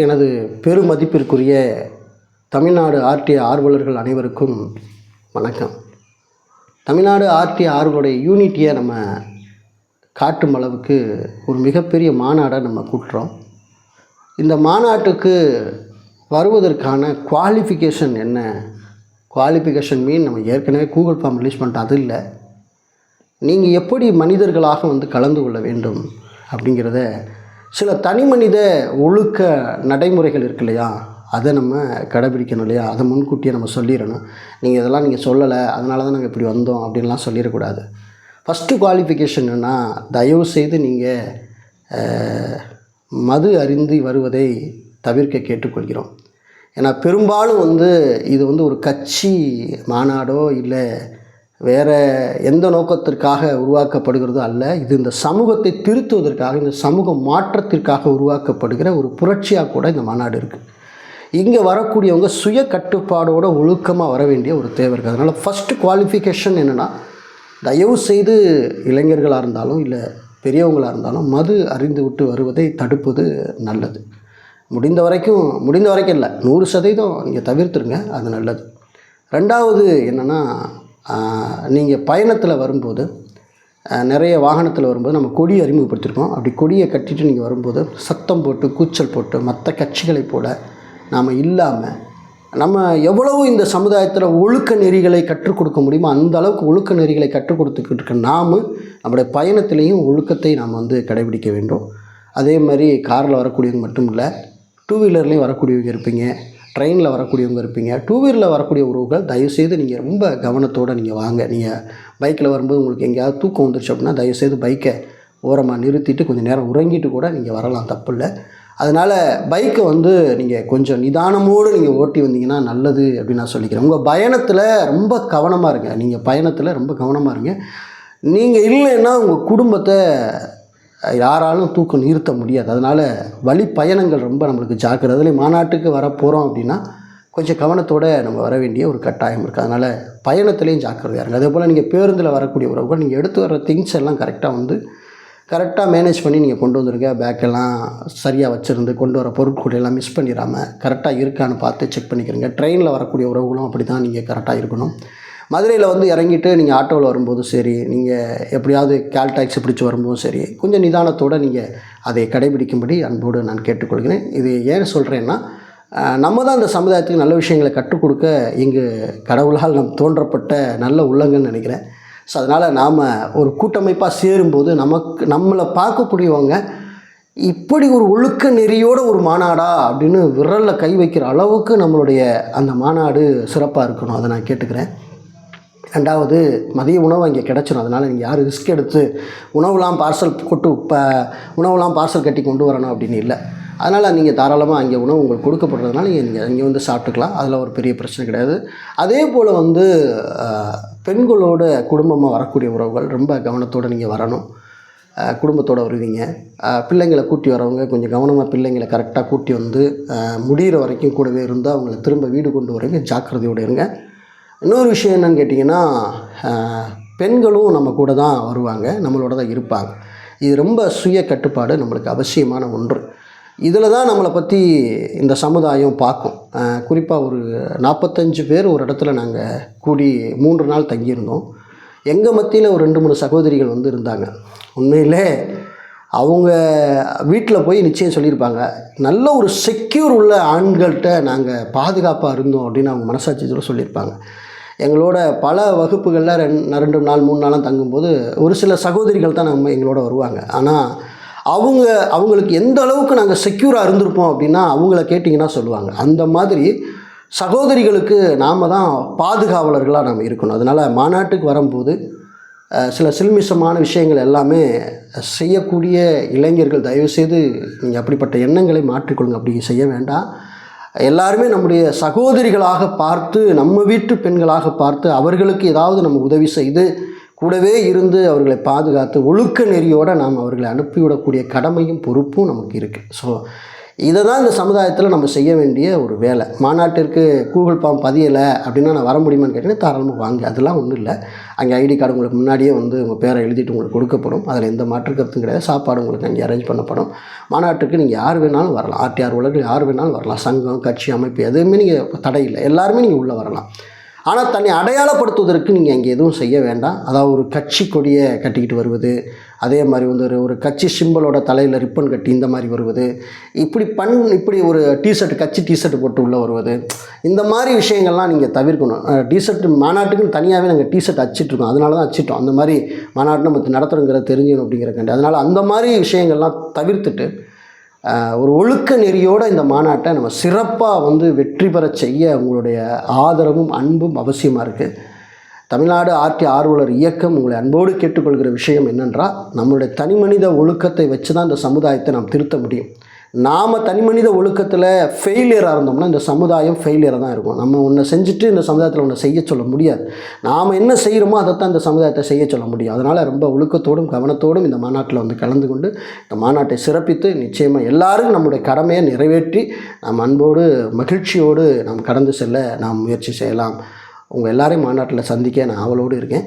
எனது பெருமதிப்பிற்குரிய தமிழ்நாடு ஆர்டிஐ ஆர்வலர்கள் அனைவருக்கும் வணக்கம். தமிழ்நாடு ஆர்டிஐ ஆர்வலுடைய யூனிட்டியை நம்ம காட்டும் அளவுக்கு ஒரு மிகப்பெரிய மாநாடை நம்ம கூட்டுறோம். இந்த மாநாட்டுக்கு வருவதற்கான குவாலிஃபிகேஷன் என்ன? குவாலிஃபிகேஷன் மீன் நம்ம ஏற்கனவே கூகுள் ஃபார்ம் ரிலீஸ் பண்ணிட்டோம் அது இல்லை. நீங்கள் எப்படி மனிதர்களாக வந்து கலந்து கொள்ள வேண்டும் அப்படிங்கிறத சில தனி மனித ஒழுக்க நடைமுறைகள் இருக்கு இல்லையா? அதை நம்ம கடைபிடிக்கணும் இல்லையா? அதை முன்கூட்டியே நம்ம சொல்லிடணும். நீங்கள் இதெல்லாம் நீங்கள் சொல்லலை அதனால தான் நாங்கள் இப்படி வந்தோம் அப்படின்லாம் சொல்லிடக்கூடாது. ஃபஸ்ட்டு குவாலிஃபிகேஷன் என்னென்னா தயவு செய்து நீங்கள் மது அருந்தி வருவதை தவிர்க்க கேட்டுக்கொள்கிறோம். ஏன்னா பெரும்பாலும் வந்து இது வந்து ஒரு கட்சி மாநாடோ இல்லை வேறு எந்த நோக்கத்திற்காக உருவாக்கப்படுகிறதோ அல்ல இது இந்த சமூகத்தை திருத்துவதற்காக இந்த சமூக மாற்றத்திற்காக உருவாக்கப்படுகிற ஒரு புரட்சியாக கூட இந்த மாநாடு இருக்குது இங்கே வரக்கூடியவங்க சுய கட்டுப்பாடோட ஒழுக்கமாக வர வேண்டிய ஒரு தேவை இருக்குது அதனால் ஃபஸ்ட்டு குவாலிஃபிகேஷன் என்னென்னா தயவு செய்து இளைஞர்களாக இருந்தாலும் இல்லை பெரியவங்களாக இருந்தாலும் மது அறிந்து விட்டு வருவதை தடுப்பது நல்லது. முடிந்த வரைக்கும் முடிந்த வரைக்கும் இல்லை நூறு சதவீதம் நீங்கள் தவிர்த்துருங்க அது நல்லது. ரெண்டாவது என்னென்னா நீங்கள் பயணத்தில் வரும்போது நிறைய வாகனத்தில் வரும்போது நம்ம கொடி அறிமுகப்படுத்தியிருக்கோம் அப்படி கொடியை கட்டிட்டு நீங்கள் வரும்போது சத்தம் போட்டு கூச்சல் போட்டு மற்ற கட்சிகளைப் போல நாம் இல்லாமல் நம்ம எவ்வளவு இந்த சமுதாயத்தில் ஒழுக்க நெறிகளை கற்றுக் கொடுக்க முடியுமோ அந்த அளவுக்கு ஒழுக்க நெறிகளை கற்றுக் கொடுத்துக்கிட்டு இருக்க நாம் நம்முடைய பயணத்திலையும் ஒழுக்கத்தை நாம் வந்து கடைபிடிக்க வேண்டும். அதே மாதிரி காரில் வரக்கூடியவங்க மட்டும் இல்லை டூ வீலர்லேயும் வரக்கூடியவங்க இருப்பீங்க. ட்ரெயினில் வரக்கூடியவங்க இருப்பீங்க. டூ வீலரில் வரக்கூடிய உறவுகள் தயவுசெய்து நீங்கள் ரொம்ப கவனத்தோடு நீங்கள் வாங்க. நீங்கள் பைக்கில் வரும்போது உங்களுக்கு எங்கேயாவது தூக்கம் வந்துருச்சு அப்படின்னா தயவுசெய்து பைக்கை ஓரமாக நிறுத்திட்டு கொஞ்சம் நேரம் உறங்கிட்டு கூட நீங்கள் வரலாம். தப்பு இல்லை. அதனால் பைக்கை வந்து நீங்கள் கொஞ்சம் நிதானமோடு நீங்கள் ஓட்டி வந்தீங்கன்னா நல்லது அப்படின்னு நான் சொல்லிக்கிறேன். உங்கள் பயணத்தில் ரொம்ப கவனமாக இருங்க. நீங்கள் பயணத்தில் ரொம்ப கவனமாக இருங்க. நீங்கள் இல்லைன்னா உங்கள் குடும்பத்தை யாராலும் தூக்கம் நிறுத்த முடியாது. அதனால் வழி பயணங்கள் ரொம்ப நம்மளுக்கு ஜாக்கிரதை. அதில் மாநாட்டுக்கு வர போகிறோம் அப்படின்னா கொஞ்சம் கவனத்தோடு நம்ம வர வேண்டிய ஒரு கட்டாயம் இருக்குது அதனால் பயணத்துலேயும் ஜாக்கிரதையாக இருங்க. அதே போல் நீங்கள் பேருந்தில் வரக்கூடிய உறவுகள் நீங்கள் எடுத்து வர திங்ஸ் எல்லாம் கரெக்டாக வந்து கரெக்டாக மேனேஜ் பண்ணி நீங்கள் கொண்டு வந்துருங்க பேக்கெல்லாம் சரியாக வச்சுருந்து கொண்டு வர பொருட்கள் எல்லாம் மிஸ் பண்ணிடாமல் கரெக்டாக இருக்கான்னு பார்த்து செக் பண்ணிக்கிறங்க. ட்ரெயினில் வரக்கூடிய உறவுகளும் அப்படி தான் நீங்கள் கரெக்டாக இருக்கணும். மதுரையில் வந்து இறங்கிட்டு நீங்கள் ஆட்டோவில் வரும்போதும் சரி நீங்கள் எப்படியாவது கேல் டாக்ஸி பிடிச்சி வரும்போதும் சரி கொஞ்சம் நிதானத்தோடு நீங்கள் அதை கடைபிடிக்கும்படி அன்போடு நான் கேட்டுக்கொள்கிறேன். இது ஏன் சொல்கிறேன்னா நம்ம தான் இந்த சமுதாயத்துக்கு நல்ல விஷயங்களை கற்றுக் கொடுக்க இங்கு கடவுளால் நம் தோன்றப்பட்ட நல்ல உள்ளங்கன்னு நினைக்கிறேன். ஸோ அதனால் நாம் ஒரு கூட்டமைப்பாக சேரும்போது நமக்கு நம்மளை பார்க்கக்கூடியவங்க இப்படி ஒரு ஒழுக்க நெறியோட ஒரு மாநாடா அப்படின்னு விரலில் கை வைக்கிற அளவுக்கு நம்மளுடைய அந்த மாநாடு சிறப்பாக இருக்கணும் அதை நான் கேட்டுக்கிறேன். ரெண்டாவது மதிய உணவு அங்கே கிடச்சிடும் அதனால் நீங்கள் யாரும் ரிஸ்க் எடுத்து உணவுலாம் பார்சல் கொட்டு இப்போ உணவுலாம் பார்சல் கட்டி கொண்டு வரணும் அப்படின்னு இல்லை. அதனால் நீங்கள் தாராளமாக அங்கே உணவு உங்களுக்கு கொடுக்கப்படுறதுனால நீங்கள் நீங்கள் அங்கே வந்து சாப்பிட்டுக்கலாம். அதில் ஒரு பெரிய பிரச்சனை கிடையாது. அதே போல் வந்து பெண்களோட குடும்பமாக வரக்கூடிய உறவுகள் ரொம்ப கவனத்தோடு நீங்கள் வரணும். குடும்பத்தோடு வருவீங்க. பிள்ளைங்களை கூட்டி வரவங்க கொஞ்சம் கவனமாக பிள்ளைங்களை கரெக்டாக கூட்டி வந்து முடிகிற முடியிற வரைக்கும் கூடவே இருந்து அவங்கள திரும்ப வீடு கொண்டு வரவங்க ஜாக்கிரதையோடு இருங்க. இன்னொரு விஷயம் என்னன்னு கேட்டிங்கன்னா பெண்களும் நம்ம கூட தான் வருவாங்க நம்மளோட தான் இருப்பாங்க. இது ரொம்ப சுய கட்டுப்பாடு நம்மளுக்கு அவசியமான ஒன்று. இதில் தான் நம்மளை பற்றி இந்த சமுதாயம் பார்க்கும். குறிப்பாக ஒரு நாற்பத்தஞ்சு பேர் ஒரு இடத்துல நாங்கள் கூடி மூன்று நாள் தங்கியிருந்தோம். எங்கள் மத்தியில் ஒரு ரெண்டு மூணு சகோதரிகள் வந்து இருந்தாங்க. உண்மையிலே அவங்க வீட்டில் போய் நிச்சயம் சொல்லியிருப்பாங்க நல்ல ஒரு செக்யூர் உள்ள ஆண்கள்கிட்ட நாங்கள் பாதுகாப்பாக இருந்தோம் அப்படின்னு அவங்க மனசாட்சி சொல்லியிருப்பாங்க. எங்களோட பல வகுப்புகளில் ரெண்டு ரெண்டு நாள் மூணு நாளாக தங்கும்போது ஒரு சில சகோதரிகள் தான் நம்ம எங்களோட வருவாங்க. ஆனால் அவங்க அவங்களுக்கு எந்த அளவுக்கு நாங்கள் செக்யூராக இருந்திருப்போம் அப்படின்னா அவங்கள கேட்டிங்கன்னா சொல்லுவாங்க. அந்த மாதிரி சகோதரிகளுக்கு நாம் தான் பாதுகாவலர்களாக நாம் இருக்கணும். அதனால் மாநாட்டுக்கு வரும்போது சில சில்மிசமான விஷயங்கள் எல்லாமே செய்யக்கூடிய இளைஞர்கள் தயவுசெய்து நீங்கள் அப்படிப்பட்ட எண்ணங்களை மாற்றிக்கொள்ளுங்க. அப்படி செய்ய வேண்டாம். எல்லாருமே நம்முடைய சகோதரிகளாக பார்த்து நம்ம வீட்டு பெண்களாக பார்த்து அவர்களுக்கு ஏதாவது நம்ம உதவி செய்து கூடவே இருந்து அவர்களை பாதுகாத்து ஒழுக்க நெறியோடு நாம் அவர்களை அனுப்பிவிடக்கூடிய கடமையும் பொறுப்பும் நமக்கு இருக்குது ஸோ இதை தான் இந்த சமுதாயத்தில் நம்ம செய்ய வேண்டிய ஒரு வேலை. மாநாட்டிற்கு கூகுள் ஃபார்ம் பதியலை அப்படின்னா நான் வர முடியுமான்னு கேட்டேன்னா தாராளமாக வாங்க. அதெல்லாம் ஒன்றும் இல்லை. அங்கே ஐடி கார்டு உங்களுக்கு முன்னாடியே வந்து உங்கள் பேரை எழுதிட்டு உங்களுக்கு கொடுக்கப்படும். அதில் எந்த மாற்று கருத்தும் கிடையாது. சாப்பாடு உங்களுக்கு அங்கே அரேஞ்ச் பண்ணப்படும். மாநாட்டுக்கு நீங்கள் யார் வேணாலும் வரலாம். ஆர்டிஆர் உலகில் யார் வேணாலும் வரலாம். சங்கம் கட்சி அமைப்பு எதுவுமே நீங்கள் தடை இல்லை. எல்லாருமே நீங்கள் உள்ளே வரலாம். ஆனால் தன்னை அடையாளப்படுத்துவதற்கு நீங்கள் அங்கே எதுவும் செய்ய வேண்டாம். அதாவது ஒரு கட்சி கொடியை கட்டிக்கிட்டு வருவது அதே மாதிரி வந்து ஒரு ஒரு கட்சி சிம்பிளோட தலையில் ரிப்பன் கட்டி இந்த மாதிரி வருவது இப்படி பண் இப்படி ஒரு டிஷர்ட் கட்சி டிஷர்ட் போட்டு உள்ளே வருவது இந்த மாதிரி விஷயங்கள்லாம் நீங்கள் தவிர்க்கணும். டிஷர்ட் மாநாட்டுக்குன்னு தனியாகவே நாங்கள் டிஷர்ட் அச்சிட்ருக்கோம் அதனால தான் அச்சிட்டோம். அந்த மாதிரி மாநாட்டு நம்ம நடத்துகிறோங்கிறத தெரிஞ்சுக்கணும் அப்படிங்கிறக்காண்டி அதனால் அந்த மாதிரி விஷயங்கள்லாம் தவிர்த்துட்டு ஒரு ஒழுக்க நெறியோடு இந்த மாநாட்டை நம்ம சிறப்பாக வந்து வெற்றி பெற செய்ய உங்களுடைய ஆதரவும் அன்பும் அவசியமாக இருக்குது தமிழ்நாடு ஆர்டி ஆர்வலர் இயக்கம் உங்களை அன்போடு கேட்டுக்கொள்கிற விஷயம் என்னென்றால் நம்மளுடைய தனிமனித ஒழுக்கத்தை வச்சு தான் இந்த சமுதாயத்தை நாம் திருத்த முடியும். நாம் தனி மனித ஒழுக்கத்தில் ஃபெயிலியராக இருந்தோம்னா இந்த சமுதாயம் ஃபெயிலியராக தான் இருக்கும். நம்ம ஒன்றை செஞ்சுட்டு இந்த சமுதாயத்தில் ஒன்றை செய்ய சொல்ல முடியாது. நாம் என்ன செய்கிறோமோ அதைத்தான் இந்த சமுதாயத்தை செய்ய சொல்ல முடியும். அதனால் ரொம்ப ஒழுக்கத்தோடும் கவனத்தோடும் இந்த மாநாட்டில் வந்து கலந்து கொண்டு இந்த மாநாட்டை சிறப்பித்து நிச்சயமாக எல்லாரும் நம்முடைய கடமையை நிறைவேற்றி நாம் அன்போடு மகிழ்ச்சியோடு நாம் கடந்து செல்ல நாம் முயற்சி செய்யலாம். உங்கள் எல்லாரையும் மாநாட்டில் சந்திக்க நான் ஆவலோடு இருக்கேன்.